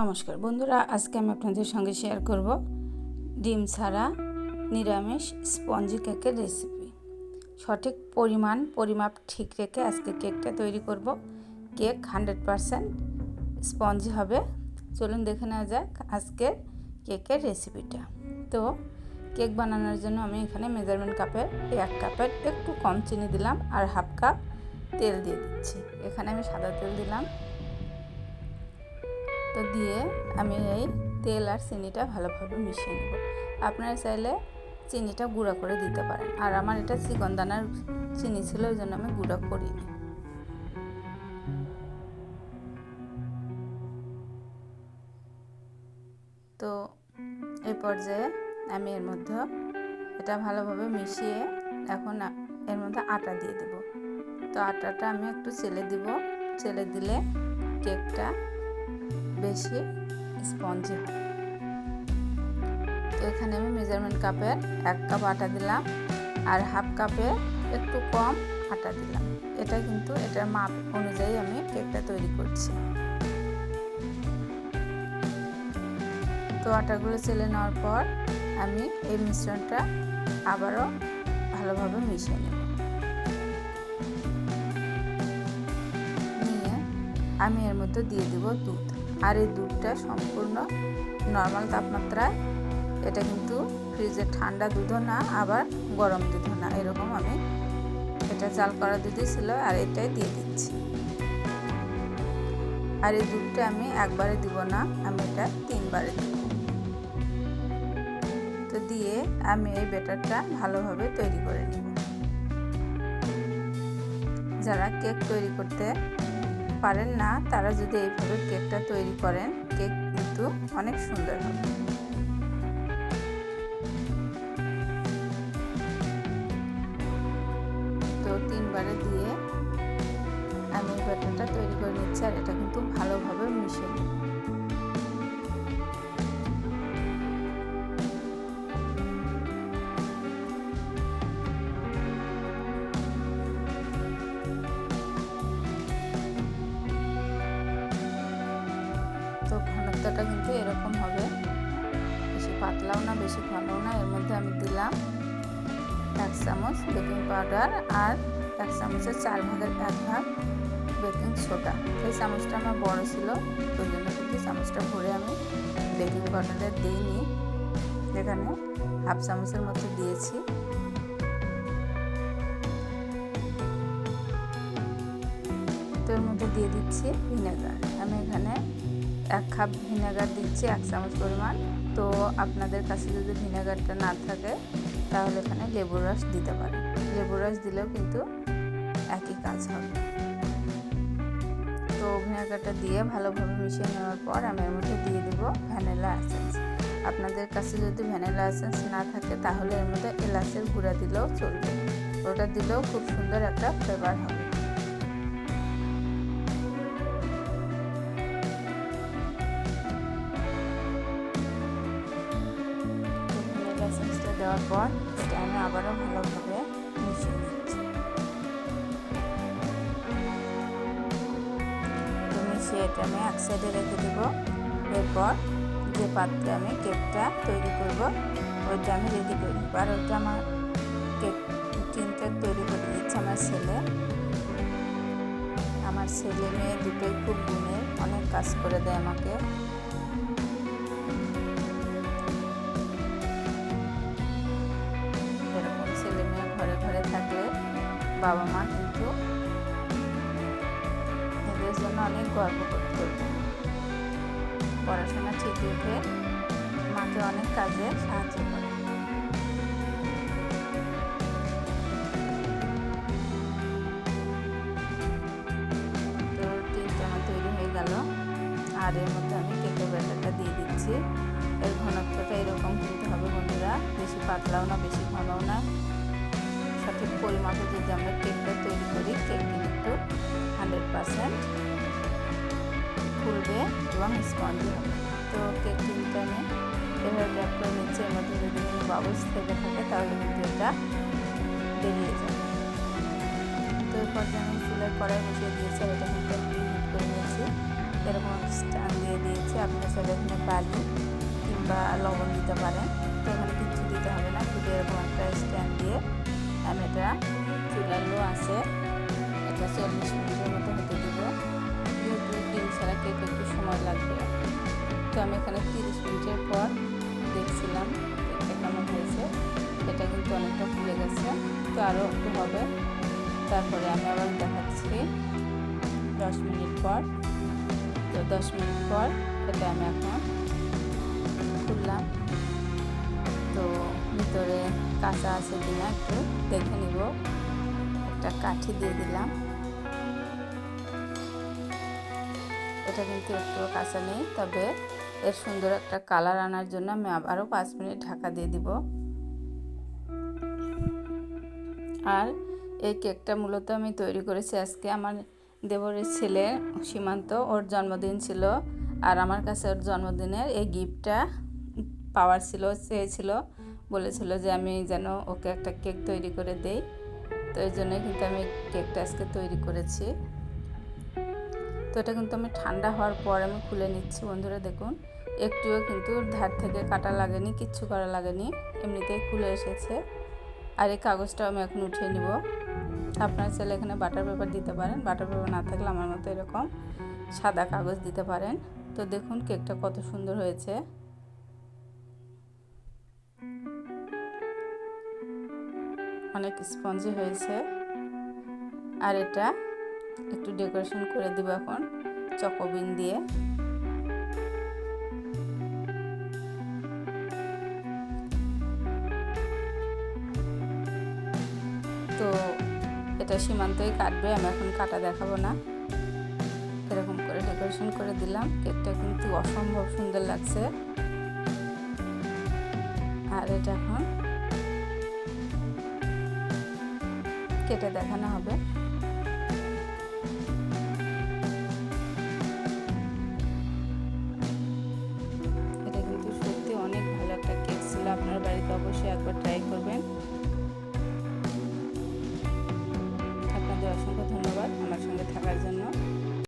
নমস্কার। বন্ধুরা, আজকে আমি আপনাদের সঙ্গে শেয়ার করব ডিম ছাড়া নিরামিষ স্পঞ্জি কেকের রেসিপি সঠিক পরিমাণ, পরিমাপ ঠিক রেখে আজকে কেকটা তৈরি করব। কেক হান্ড্রেড পারসেন্ট স্পঞ্জি হবে। চলুন দেখে নেওয়া যাক আজকের কেকের রেসিপিটা তো, কেক বানানোর জন্য আমি এখানে মেজারমেন্ট কাপের এক কাপের একটু কম চিনি দিলাম আর হাফ কাপ তেল দিয়ে দিচ্ছি। এখানে আমি সাদা তেল দিলাম। তো দিয়ে আমি এই তেল আর চিনিটা ভালোভাবে মিশিয়ে নেব। আপনারা চাইলে চিনিটা গুঁড়া করে দিতে পারেন। আর আমার এটা চিকন দানার চিনি ছিল, ওই জন্য আমি গুঁড়া করিনি। তো এই পর্যায়ে আমি এর মধ্যে এটা ভালোভাবে মিশিয়ে এখন এর মধ্যে আটা দিয়ে দেব। তো আটাটা আমি একটু চেলে দিব। চেলে দিলে কেকটা বেশি স্পঞ্জি হয়। তো এখানে আমি মেজারমেন্ট কাপের এক কাপ আটা দিলাম আর হাফ কাপে একটু কম আটা দিলাম। এটা কিন্তু এটার মাপ অনুযায়ী আমি কেকটা তৈরি করছি। তো আটাগুলো চেলে নেওয়ার পর আমি এই মিশ্রণটা আবারও ভালোভাবে মিশিয়ে নেব। নিয়ে আমি এর মধ্যে দিয়ে দিব দুধ। আর এই দুধটা সম্পূর্ণ নর্মাল তাপমাত্রায়। এটা কিন্তু ফ্রিজের ঠান্ডা দুধও না, আবার গরম দুধও না। এরকম আমি এটা চাল করা দুধই ছিল আর এটাই দিয়ে দিচ্ছি। আর এই দুধটা আমি একবারে দিব না, আমি এটা তিনবারে দিব। তো দিয়ে আমি এই বেটারটা ভালোভাবে তৈরি করে নিব। যারা কেক তৈরি করতে পারেন না, তারা যদি এইভাবে কেকটা তৈরি করেন, কেক কিন্তু অনেক সুন্দর হবে। তো তিনবারে দিয়ে আমি ব্যাটারটা তৈরি করে নিচ্ছি, আর এটা কিন্তু ভালোভাবে ঘনত্বটা কিন্তু এরকম হবে। বেশি পাতলাও না, বেশি ঘনও না, এর মধ্যে আমি দিলাম এক চামচ বেকিং পাউডার আর এক চামচের চার ভাগের এক ভাগ বেকিং সোডা এই চামচটা আমার বড় ছিল ওই জন্য কিন্তু চামচটা ভরে আমি বেকিং পাউডারটা দিইনি। এখানে হাফ চামচের মধ্যে দিয়েছি। তো এর মধ্যে দিয়ে দিচ্ছি ভিনেগার আমি এখানে এক কাপ ভিনেগার দিচ্ছি, এক চামচ পরিমাণ। তো আপনাদের কাছে যদি ভিনেগারটা না থাকে, তাহলে এখানে লেবুর রস দিতে পারেন। লেবুর রস দিলেও কিন্তু একই কাজ হবে। তো ভিনেগারটা দিয়ে ভালোভাবে মিশিয়ে নেওয়ার পর আমি এর মধ্যে দিয়ে দেবো ভ্যানিলা এসেন্স। আপনাদের কাছে যদি ভ্যানিলা এসেন্স না থাকে, তাহলে এর মধ্যে এলাচের গুঁড়া দিলেও চলবে। ওটা দিলেও খুব সুন্দর একটা ফ্লেভার হবে। দেওয়ার পর এটা আমি আবারও ভালোভাবে মিশিয়ে নিচ্ছি। মিশিয়ে এটা আমি এক সাইডে রেখে দেব। এরপর যে পাত্রে আমি কেকটা তৈরি করব, ওইটা আমি রেডি করে আর ওইটা আমার কেক টিনটা তৈরি করে দিচ্ছে আমার ছেলে। আমার ছেলে মেয়ে দুটোই খুব গুণের, অনেক কাজ করে দেয় আমাকে। বাবা মা কিন্তু এদের জন্য অনেক গর্ব করবে পড়াশোনা ঠিক রেখে মাকে অনেক কাজে সাহায্য করে। তো তিনটা আমার তৈরি হয়ে গেল। আর এর মধ্যে আমি কেকের ব্যাটারটা দিয়ে দিচ্ছি। এর ঘনত্বটা এরকম কিনতে হবে বন্ধুরা। বেশি পাতলাও না, বেশি ঘনও না। সঠিক পরিমাপে যদি আমরা কেকটা তৈরি করি, কেক কিন্তু হান্ড্রেড পারসেন্ট ফুলবে এবং স্পঞ্জি হবে। তো কেক কিন্তু আমি এভাবে র্যাপ করে নিচ্ছি, এর মধ্যে যদি কোনো বাবলস থেকে থাকে, তাহলে কিন্তু এটা বেরিয়ে যাবে। তো এরপর যে আমি চুলের কড়াই বসিয়ে দিয়েছি, আর এটা কিন্তু হিট করে নিয়েছি। এরকম স্ট্যান্ড দিয়ে দিয়েছি। আপনার সাথে এখানে বালি কিংবা লবণ দিতে পারেন। তো এখানে কিছু দিতে হবে না, শুধু এরকম একটা স্ট্যান্ড দিয়ে আমি এটা চুলার লো আছে। এটা চল্লিশ মিনিটের মতো হতে দিব। যেহেতু ডিম ছাড়া কেক একটু সময় লাগবে। তো আমি এখানে তিরিশ মিনিটের পর দেখছিলাম কেকটা কেমন হয়েছে। এটা কিন্তু অনেকটা ফুলে গেছে। তো আরও একটু হবে। তারপরে আমি আবার দেখাচ্ছি দশ মিনিট পর। তো দশ মিনিট পর এটা আমি এখন খুললাম। ভিতরে কাঁচা আছে কিনা একটু দেখে নিব। একটা কাঠি দিয়ে দিলাম। এটা কিন্তু একটু কাঁচা নেই, তবে এর সুন্দর একটা কালার আনার জন্য আমি আবারও পাঁচ মিনিট ঢাকা দিয়ে দিব। আর এই কেকটা মূলত আমি তৈরি করেছি আজকে আমার দেবরের ছেলে সীমান্ত, ওর জন্মদিন ছিল। আর আমার কাছে ওর জন্মদিনের এই গিফটটা পাওয়ার ছিল, চেয়েছিল। বলেছিল যে আমি যেন ওকে একটা কেক তৈরি করে দেই। তো এই জন্যই কিন্তু আমি কেকটা আজকে তৈরি করেছি। তো এটা কিন্তু আমি ঠান্ডা হওয়ার পর আমি খুলে নিচ্ছি, বন্ধুরা দেখুন। একটুও কিন্তু ধার থেকে কাটা লাগেনি, কিচ্ছু করা লাগেনি, এমনিতেই খুলে এসেছে। আর এই কাগজটাও আমি এখন উঠিয়ে নিব। আপনার ছেলে এখানে বাটার পেপার দিতে পারেন। বাটার পেপার না থাকলে আমার মতো এরকম সাদা কাগজ দিতে পারেন। তো দেখুন কেকটা কত সুন্দর হয়েছে। অনেক স্পঞ্জি হয়েছে। আর এটা একটু ডেকোরেশন করে দিব এখন, চকোবিন দিয়ে। তো এটা সীমান্তই কাটবে, আমি এখন কাটা দেখাবো না। এরকম করে ডেকোরেশন করে দিলাম, কেকটা কিন্তু অসম্ভব সুন্দর লাগছে। আর এটা এখন কেটে দেখানো হবে। এটা কিন্তু সত্যি অনেক ভালো একটা কেক ছিল। আপনার বাড়িতে অবশ্যই একবার ট্রাই করবেন।